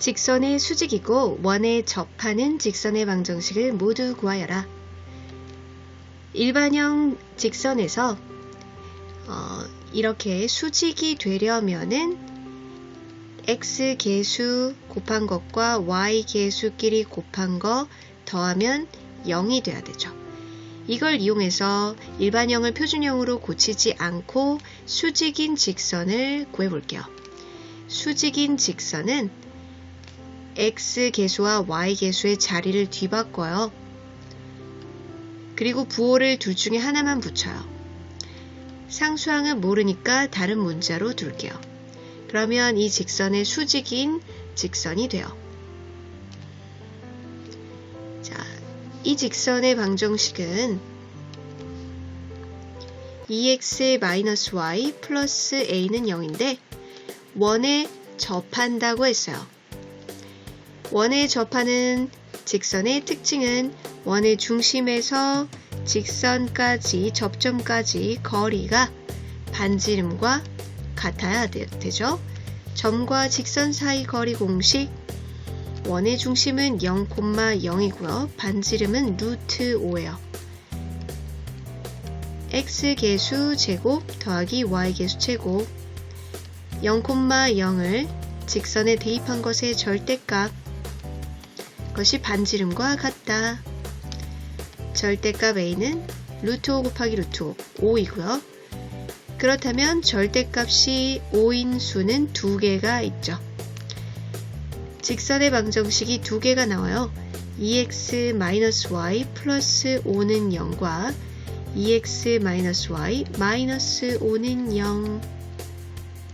직선의 수직이고 원에 접하는 직선의 방정식을 모두 구하여라. 일반형 직선에서 어, 이렇게 수직이 되려면은 x 계수 곱한 것과 y 계수끼리 곱한 거 더하면 0이 돼야 되죠. 이걸 이용해서 일반형을 표준형으로 고치지 않고 수직인 직선을 구해볼게요. 수직인 직선은 x 계수와 y 계수의 자리를 뒤바꿔요. 그리고 부호를 둘 중에 하나만 붙여요. 상수항은 모르니까 다른 문자로 둘게요. 그러면 이 직선의 수직인 직선이 돼요. 자, 이 직선의 방정식은 2x-y 플러스 a는 0인데 원에 접한다고 했어요. 원에 접하는 직선의 특징은 원의 중심에서 직선까지 접점까지 거리가 반지름과 같아야 되, 죠 점과 직선 사이 거리 공식 원의 중심은 0,0이고요. 반지름은 루트 5예요. x 계수 제곱 더하기 y 계수 제곱 0,0을 직선에 대입한 것의 절대값 것이 반지름과 같다. 절대값 a는 루트 5 곱하기 루트 5, 5이고요. 그렇다면 절대값이 5인 수는 두 개가 있죠. 직선의 방정식이 두 개가 나와요. 2x-y 플러스 5는 0과 2x-y 마이너스 5는 0